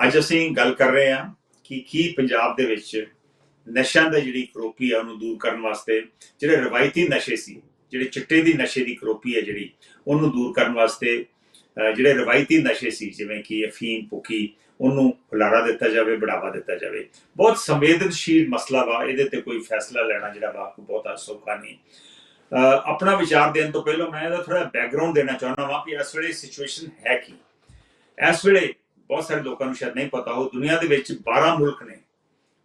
ਅੱਜ ਅਸੀਂ ਗੱਲ ਕਰ ਰਹੇ ਹਾਂ ਕਿ ਕੀ ਪੰਜਾਬ ਦੇ ਵਿੱਚ ਨਸ਼ਿਆਂ ਦਾ ਜਿਹੜੀ ਕਰੋਪੀ ਆ ਉਹਨੂੰ ਦੂਰ ਕਰਨ ਵਾਸਤੇ ਜਿਹੜੇ ਰਵਾਇਤੀ ਨਸ਼ੇ ਸੀ, ਜਿਹੜੇ ਚਿੱਟੇ ਦੀ ਨਸ਼ੇ ਦੀ ਕਰੋਪੀ ਹੈ ਜਿਹੜੀ, ਉਹਨੂੰ ਦੂਰ ਕਰਨ ਵਾਸਤੇ ਜਿਹੜੇ ਰਵਾਇਤੀ ਨਸ਼ੇ ਸੀ, ਜਿਵੇਂ ਕਿ ਅਫੀਮ, ਭੁੱਕੀ, ਉਹਨੂੰ ਹੁਲਾਰਾ ਦਿੱਤਾ ਜਾਵੇ, ਬੜਾਵਾ ਦਿੱਤਾ ਜਾਵੇ। ਬਹੁਤ ਸੰਵੇਦਨਸ਼ੀਲ ਮਸਲਾ ਵਾ, ਇਹਦੇ ਤੇ ਕੋਈ ਫੈਸਲਾ ਲੈਣਾ ਜਿਹੜਾ ਵਾ, ਬਹੁਤ ਸੌਖਾ ਨਹੀਂ। ਆਪਣਾ ਵਿਚਾਰ ਦੇਣ ਤੋਂ ਪਹਿਲਾਂ ਮੈਂ ਇਹਦਾ ਥੋੜਾ ਬੈਕਗ੍ਰਾਉਂਡ ਦੇਣਾ ਚਾਹੁੰਦਾ ਵਾਂ ਕਿ ਇਸ ਵੇਲੇ ਸਿਚੁਏਸ਼ਨ ਹੈ ਕੀ। ਇਸ ਵੇਲੇ ਬਹੁਤ ਸਾਰੇ ਲੋਕਾਂ ਨੂੰ ਸ਼ਾਇਦ ਨਹੀਂ ਪਤਾ ਹੋ ਦੁਨੀਆ ਦੇ ਵਿੱਚ 12 ਮੁਲਕ ਨੇ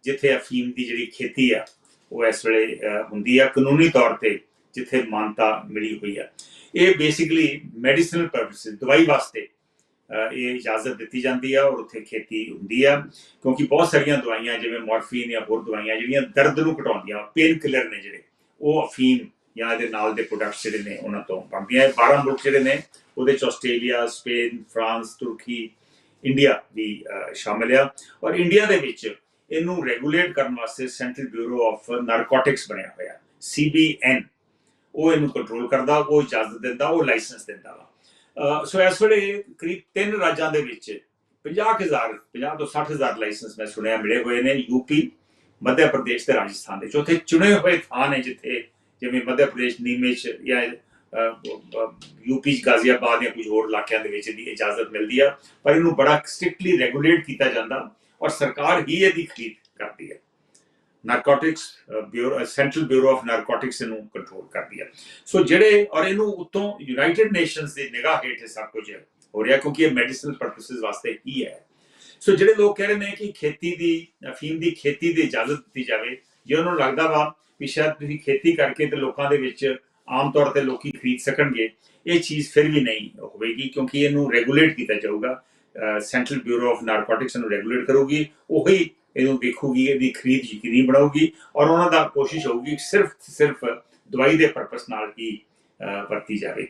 ਜਿੱਥੇ ਅਫੀਮ ਦੀ ਜਿਹੜੀ ਖੇਤੀ ਆ, ਉਹ ਇਸ ਵੇਲੇ ਹੁੰਦੀ ਆ ਕਾਨੂੰਨੀ ਤੌਰ ਤੇ, ਜਿੱਥੇ ਮਾਨਤਾ ਮਿਲੀ ਹੋਈ ਆ। ਇਹ ਬੇਸਿਕਲੀ ਮੈਡੀਸਨਲ ਪਰਪਸ ਦਵਾਈ ਵਾਸਤੇ ਇਹ ਇਜਾਜ਼ਤ ਦਿੱਤੀ ਜਾਂਦੀ ਆ ਔਰ ਉੱਥੇ ਖੇਤੀ ਹੁੰਦੀ ਆ, ਕਿਉਂਕਿ ਬਹੁਤ ਸਾਰੀਆਂ ਦਵਾਈਆਂ, ਜਿਵੇਂ ਮੋਰਫੀਨ ਜਾਂ ਹੋਰ ਦਵਾਈਆਂ ਜਿਹੜੀਆਂ ਦਰਦ ਨੂੰ ਘਟਾਉਂਦੀਆਂ ਪੇਨ ਕਿਲਰ ਨੇ ਜਿਹੜੇ, ਉਹ ਅਫੀਮ ਜਾਂ ਇਹਦੇ ਨਾਲ ਦੇ ਪ੍ਰੋਡਕਟਸ ਜਿਹੜੇ ਨੇ, ਉਹਨਾਂ ਤੋਂ ਬਣਦੀਆਂ। ਇਹ 12 ਮੁਲਕ ਜਿਹੜੇ ਨੇ, ਉਹਦੇ ਚ ਆਸਟ੍ਰੇਲੀਆ, ਸਪੇਨ, ਫਰਾਂਸ, ਤੁਰਕੀ ਇੰਡੀਆ ਵੀ ਸ਼ਾਮਿਲ ਆ। ਔਰ ਇੰਡੀਆ ਦੇ ਵਿੱਚ ਇਹਨੂੰ ਰੈਗੂਲੇਟ ਕਰਨ ਵਾਸਤੇ ਸੈਂਟਰਲ ਬਿਊਰੋ ਆਫ ਨਾਰਕੋਟਿਕਸ ਬਣਿਆ ਹੋਇਆ ਸੀਬੀਐਨ ਉਹ ਇਹਨੂੰ ਕੰਟਰੋਲ ਕਰਦਾ, ਉਹ ਇਜਾਜ਼ਤ ਦਿੰਦਾ, ਉਹ ਲਾਇਸੈਂਸ ਦਿੰਦਾ ਵਾ। ਸੋ ਇਸ ਵੇਲੇ ਕਰੀਬ ਤਿੰਨ ਰਾਜਾਂ ਦੇ ਵਿੱਚ 50000 50 ਤੋਂ 60000 ਲਾਇਸੈਂਸ ਮੈਂ ਸੁਣਿਆ ਮਿਲੇ ਹੋਏ ਨੇ ਯੂਪੀ ਮੱਧ ਪ੍ਰਦੇਸ਼ ਤੇ ਰਾਜਸਥਾਨ ਦੇ ਚੌਥੇ ਚੁਣੇ ਹੋਏ ਥਾਂ ਨੇ ਜਿੱਥੇ ਜਿਵੇਂ ਮੱਧ ਪ੍ਰਦੇਸ਼ ਨੀਮੇਸ਼ ਜਾਂ ਯੂਪੀ ਚ ਗਾਜ਼ੀਆਬਾਦ ਜਾਂ ਕੁਝ ਹੋਰ ਇਲਾਕਿਆਂ ਦੇ ਵਿੱਚ ਦੀ ਇਜਾਜ਼ਤ ਮਿਲਦੀ ਆ, ਪਰ ਇਹਨੂੰ ਬੜਾ ਸਟ੍ਰਿਕਟਲੀ ਰੈਗੂਲੇਟ ਕੀਤਾ ਜਾਂਦਾ ਔਰ ਸਰਕਾਰ ਹੀ ਇਹਦੀ ਖਰੀਦ ਕਰਦੀ ਹੈ narcotics bureau central bureau of narcotics ਇਹਨੂੰ ਕੰਟਰੋਲ ਕਰਦੀ ਹੈ ਸੋ ਜਿਹੜੇ, ਔਰ ਇਹਨੂੰ ਉਤੋਂ ਯੂਨਾਈਟਿਡ ਨੇਸ਼ਨਸ ਦੀ ਨਿਗਾਹ ਹੇਠ ਇਹ ਸਭ ਕੁਝ ਹੋ ਰਿਹਾ, ਕਿਉਂਕਿ ਇਹ ਮੈਡੀਸਨਲ ਪਰਪਸਸ ਵਾਸਤੇ ਹੀ ਹੈ। ਸੋ ਜਿਹੜੇ ਲੋਕ ਕਹਿ ਰਹੇ ਨੇ ਕਿ ਖੇਤੀ ਦੀ ਅਫੀਮ ਦੀ ਖੇਤੀ ਦੀ ਇਜਾਜ਼ਤ ਦਿੱਤੀ ਜਾਵੇ, ਜੇ ਉਹਨਾਂ ਨੂੰ ਲੱਗਦਾ ਵਾ ਵੀ ਸ਼ਾਇਦ ਤੁਸੀਂ ਖੇਤੀ ਕਰਕੇ ਤੇ ਲੋਕਾਂ ਦੇ ਵਿੱਚ ਆਮ ਤੌਰ ਤੇ ਲੋਕੀ ਖਰੀਦ ਸਕਣਗੇ, ਇਹ ਚੀਜ਼ ਫਿਰ ਵੀ ਨਹੀਂ ਹੋਵੇਗੀ ਕਿਉਂਕਿ ਇਹਨੂੰ ਰੈਗੂਲੇਟ ਕੀਤਾ ਜਾਊਗਾ। ਸੈਂਟਰਲ ਬਿਊਰੋ ਆਫ ਨਾਰਕੋਟਿਕਸ ਨੂੰ ਰੈਗੂਲੇਟ ਕਰੂਗੀ, ਉਹੀ ਇਹਨੂੰ ਦੇਖੂਗੀ, ਇਹਦੀ ਖਰੀਦ ਯਕੀਨੀ ਬਣਾਉਗੀ ਔਰ ਉਹਨਾਂ ਦਾ ਕੋਸ਼ਿਸ਼ ਹੋਊਗੀ ਸਿਰਫ ਸਿਰਫ ਦਵਾਈ ਦੇ ਪਰਪਸ ਨਾਲ ਹੀ ਵਰਤੀ ਜਾਵੇ।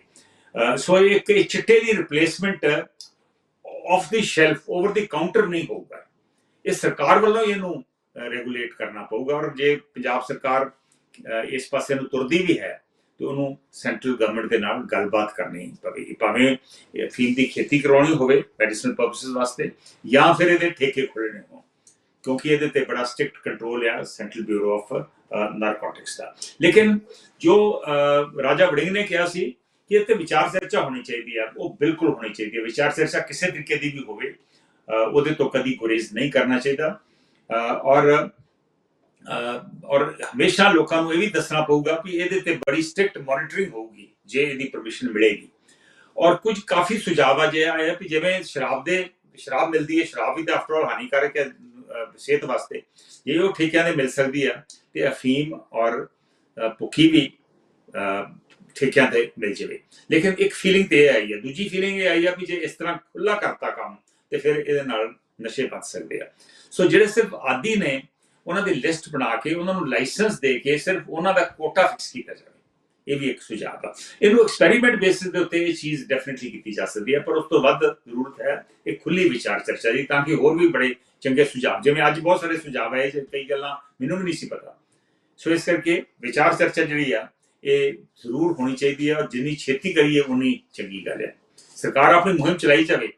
ਸੋ ਇੱਕ ਇਹ ਚਿੱਟੇ ਦੀ replacement of the shelf over the counter ਨਹੀਂ ਹੋਊਗਾ। ਇਹ ਸਰਕਾਰ ਵੱਲੋਂ ਹੀ ਇਹਨੂੰ ਰੈਗੂਲੇਟ ਕਰਨਾ ਪਊਗਾ ਔਰ ਜੇ ਪੰਜਾਬ ਸਰਕਾਰ ਇਸ ਪਾਸੇ ਨੂੰ ਤੁਰਦੀ ਵੀ ਹੈ ਤੇ ਉਹਨੂੰ ਸੈਂਟਰਲ ਗਵਰਨਮੈਂਟ ਦੇ ਨਾਲ ਗੱਲਬਾਤ ਕਰਨੀ ਪਵੇਗੀ ਭਾਵੇਂ ਇਹ ਦੀ ਖੇਤੀ ਕਰਵਾਉਣੀ ਹੋਵੇ ਮੈਡੀਸਨਲ ਪਰਪਸਸ ਵਾਸਤੇ ਜਾਂ ਫਿਰ ਇਹਦੇ ਠੇਕੇ ਖੋਲਣੇ ਹੋਣ। ਕਿਉਂਕਿ ਇਹਦੇ ਤੇ ਬੜਾ ਸਟ੍ਰਿਕਟ ਕੰਟਰੋਲ ਆ ਸੈਂਟਰਲ ਬਿਊਰੋ ਆਫ ਨਾਰਕੋਟਿਕਸ ਦਾ। ਲੇਕਿਨ ਜੋ ਰਾਜਾ ਵੜਿੰਗ ਨੇ ਕਿਹਾ ਸੀ ਕਿ ਇਹ ਤੇ ਵਿਚਾਰ ਚਰਚਾ ਹੋਣੀ ਚਾਹੀਦੀ ਹੈ ਉਹ ਬਿਲਕੁਲ ਹੋਣੀ ਚਾਹੀਦੀ ਹੈ ਵਿਚਾਰ ਚਰਚਾ ਕਿਸੇ ਤਰੀਕੇ ਦੀ ਵੀ ਹੋਵੇ ਉਹਦੇ ਤੋਂ ਕਦੀ ਗੁਰੇਜ਼ ਨਹੀਂ ਕਰਨਾ ਚਾਹੀਦਾ। ਔਰ ਔਰ ਹਮੇਸ਼ਾ ਲੋਕਾਂ ਨੂੰ ਇਹ ਵੀ ਦੱਸਣਾ ਪਊਗਾ ਕਿ ਇਹਦੇ ਤੇ ਬੜੀ ਸਟ੍ਰਿਕਟ ਮੋਨਿਟਰਿੰਗ ਹੋਊਗੀ, ਜੇ ਇਹਦੀ ਪਰਮਿਸ਼ਨ ਮਿਲੇਗੀ। ਔਰ ਕੁਝ ਕਾਫੀ ਸੁਝਾਅ ਆ ਜੇ ਆਏ ਕਿ ਜਿਵੇਂ ਸ਼ਰਾਬ ਦੇ, ਸ਼ਰਾਬ ਮਿਲਦੀ ਹੈ, ਸ਼ਰਾਬ ਵੀ ਤਾਂ ਆਫਟਰ ਆਲ ਹਾਨੀਕਾਰਕ ਹੈ ਸਿਹਤ ਵਾਸਤੇ। ਜੇ ਉਹ ਠੇਕਿਆਂ ਦੇ ਮਿਲ ਸਕਦੀ ਆ ਤੇ ਅਫੀਮ ਔਰ ਭੁੱਖੀ ਵੀ ਠੇਕਿਆਂ ਤੇ ਮਿਲ ਜਾਵੇ। ਲੇਕਿਨ ਇੱਕ ਫੀਲਿੰਗ ਤੇ ਇਹ ਆਈ ਹੈ। ਦੂਜੀ ਫੀਲਿੰਗ ਇਹ ਆਈ ਆ ਵੀ ਜੇ ਇਸ ਤਰ੍ਹਾਂ ਖੁੱਲਾ ਕਰਤਾ ਕੰਮ, ਤੇ ਫਿਰ ਇਹਦੇ ਨਾਲ ਨਸ਼ੇ ਵੱਧ ਸਕਦੇ ਆ। ਸੋ ਜਿਹੜੇ ਸਿਰਫ ਆਦੀ ਨੇ ਉਹਨਾਂ ਦੀ ਲਿਸਟ ਬਣਾ ਕੇ ਉਹਨਾਂ ਨੂੰ ਲਾਇਸੈਂਸ ਦੇ ਕੇ ਸਿਰਫ ਉਹਨਾਂ ਦਾ ਕੋਟਾ ਫਿਕਸ ਕੀਤਾ ਜਾਵੇ। ਇਹ ਵੀ ਇੱਕ ਸੁਝਾਅ ਆ। ਇਹਨੂੰ ਐਕਸਪੈਰੀਮੈਂਟ ਬੇਸਿਸ ਦੇ ਉੱਤੇ ਇਹ ਚੀਜ਼ ਡੈਫੀਨਿਟਲੀ ਕੀਤੀ ਜਾ ਸਕਦੀ ਹੈ, ਪਰ ਉਸ ਤੋਂ ਵੱਧ ਜ਼ਰੂਰਤ ਹੈ ਇੱਕ ਖੁੱਲੀ ਵਿਚਾਰ ਚਰਚਾ ਦੀ ਤਾਂ ਕਿ ਹੋਰ ਵੀ ਬੜੇ ਚੰਗੇ ਸੁਝਾਅ, ਜਿਵੇਂ ਅੱਜ ਬਹੁਤ ਸਾਰੇ ਸੁਝਾਅ ਆਏ ਜੇ, ਕਈ ਗੱਲਾਂ ਮੈਨੂੰ ਵੀ ਨਹੀਂ ਸੀ ਪਤਾ। ਸੋ ਇਸ ਕਰਕੇ ਵਿਚਾਰ ਚਰਚਾ ਜਿਹੜੀ ਆ, ਇਹ ਜ਼ਰੂਰ ਹੋਣੀ ਚਾਹੀਦੀ ਹੈ ਔਰ ਜਿੰਨੀ ਛੇਤੀ ਕਰੀਏ ਉਨੀ ਚੰਗੀ ਗੱਲ ਹੈ। ਸਰਕਾਰ ਆਪਣੀ ਮੁਹਿੰਮ ਚਲਾਈ ਜਾਵੇ,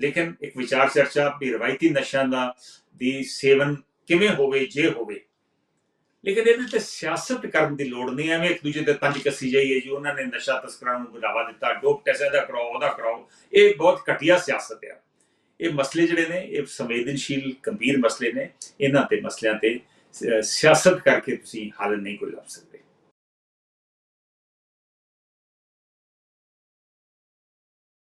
ਲੇਕਿਨ ਇੱਕ ਵਿਚਾਰ ਚਰਚਾ, ਵੀ ਰਵਾਇਤੀ ਨਸ਼ਿਆਂ ਦਾ, ਦੀ ਸੇਵਨ ਕਿਵੇਂ ਹੋਵੇ, ਜੇ ਹੋਵੇ। ਲੇਕਿਨ ਇਹਦੇ ਤੇ ਸਿਆਸਤ ਕਰਨ ਦੀ ਲੋੜ ਨਹੀਂ, ਐਵੇਂ ਇੱਕ ਦੂਜੇ ਤੇ ਤੰਜ ਕੱਸੀ ਜਾਈਏ ਜੀ, ਉਹਨਾਂ ਨੇ ਨਸ਼ਾ ਤਸਕਰਾਂ ਨੂੰ ਵਧਾਵਾ ਦਿੱਤਾ, ਡੋਪ ਟੈਸਾ ਇਹਦਾ ਕਰਾਓ, ਉਹਦਾ ਕਰਾਓ। ਇਹ ਬਹੁਤ ਘਟੀਆ ਸਿਆਸਤ ਆ। ਇਹ ਮਸਲੇ ਜਿਹੜੇ ਨੇ, ਇਹ ਸੰਵੇਦਨਸ਼ੀਲ, ਗੰਭੀਰ ਮਸਲੇ ਨੇ। ਇਹਨਾਂ ਤੇ ਮਸਲਿਆਂ ਤੇ ਸਿਆਸਤ ਕਰਕੇ ਤੁਸੀਂ ਹੱਲ ਨਹੀਂ ਕੋਈ ਲੱਭ ਸਕਦੇ।